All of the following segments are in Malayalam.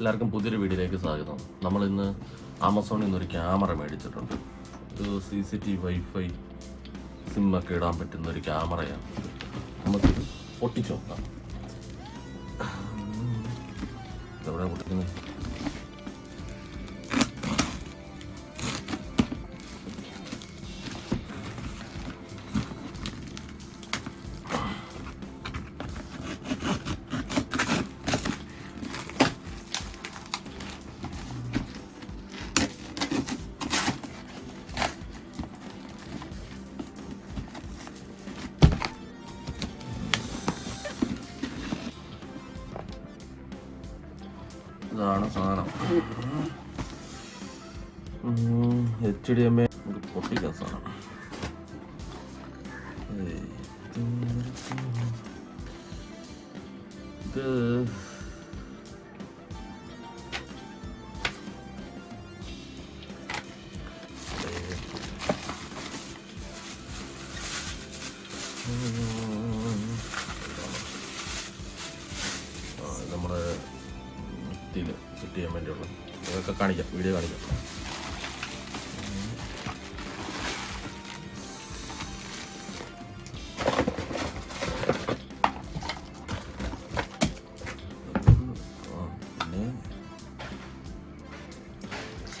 എല്ലാവർക്കും പുതിയൊരു വീഡിയോയിലേക്ക് സ്വാഗതം. നമ്മൾ ഇന്ന് ആമസോണിൽ നിന്ന് ഒരു ക്യാമറ മേടിച്ചിട്ടുണ്ട്. ഒരു സി സി ടി വൈഫൈ സിമ്മൊക്കെ ഇടാൻ പറ്റുന്ന ഒരു ക്യാമറയാണ്. നമുക്ക് പൊട്ടിച്ചു നോക്കാം. എവിടെ പൊട്ടിക്കുന്നത്? ഇതാണ് സാധനം എച്ച് ഡി എം എ നമുക്ക് പൊട്ടിക്കാൻ സാധനം ഏയ്. ഇത് നെറ്റിയിൽ സെറ്റ് ചെയ്യാൻ വേണ്ടിയുള്ള. അതൊക്കെ കാണിക്കാം വീഡിയോ കാണിക്കാം.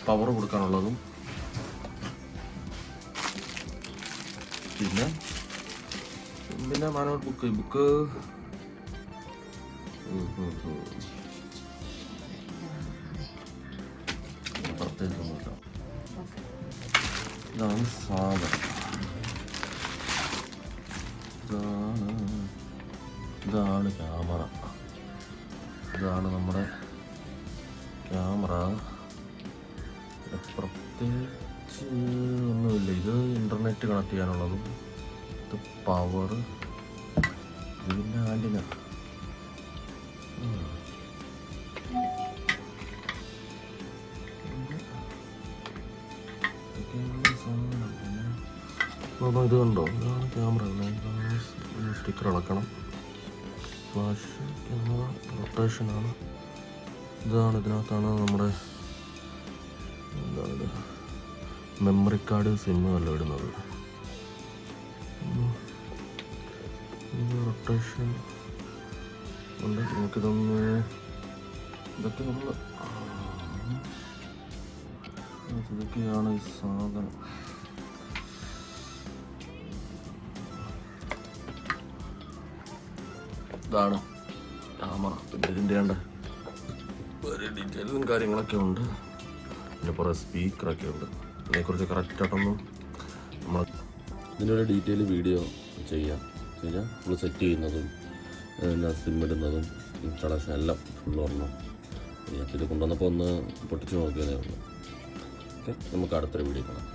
പവർ കൊടുക്കാനുള്ളതും. പിന്നെ പിന്നെ മാനോട്ട് ബുക്ക് ബുക്ക് ഉം. പ്രത്യേകിച്ചൊന്നുമില്ല ഇതാണ് സാധനം ഇതാണ് ഇതാണ് ക്യാമറ ഇതാണ് നമ്മുടെ ക്യാമറ പ്രത്യേകിച്ച് ഒന്നുമില്ല ഇത് ഇന്റർനെറ്റ് കണക്ട് ചെയ്യാനുള്ളതും ഇത് പവർ ഇതിന്റെ ആന്റിന അപ്പോൾ ഇത് കണ്ടോ? ഇതാണ് ക്യാമറ സ്റ്റിക്കർ അളക്കണം. ഫ്ലാഷ് ക്യാമറ റൊട്ടേഷനാണ് ഇതാണ് ഇതിനകത്താണ് നമ്മുടെ എന്താണ് മെമ്മറി കാർഡ് സിമ്മ് എല്ലാം ഇടുന്നത് റൊട്ടേഷൻ ഉണ്ട്. നമുക്കിതൊന്ന് ഇതൊക്കെ നമ്മൾ ഇതൊക്കെയാണ് ഈ സാധനം. ഇതാണ്. ക്യാമറ പിന്നെ ഇതിന്റെ ഉണ്ട് ഒരു ഡീറ്റെയിലും കാര്യങ്ങളൊക്കെ ഉണ്ട്. പിന്നെ കുറേ സ്പീക്കറൊക്കെ ഉണ്ട്. ഇതിനെക്കുറിച്ച് കറക്റ്റായിട്ടൊന്നും നമ്മൾ ഇതിനൊരു ഡീറ്റെയിൽ വീഡിയോ ചെയ്യാം. ചെയ്യാം. നമ്മൾ സെറ്റ് ചെയ്യുന്നതും സിം ഇടുന്നതും ഇൻസ്റ്റാളേഷൻ എല്ലാം ഫുൾ ചെയ്യാം. ഇത് കൊണ്ടുവന്നപ്പോൾ ഒന്ന് പൊട്ടിച്ച് നോക്കിയതേ ഉള്ളൂ. ഓക്കെ നമുക്ക് അടുത്തൊരു വീഡിയോ കാണാം.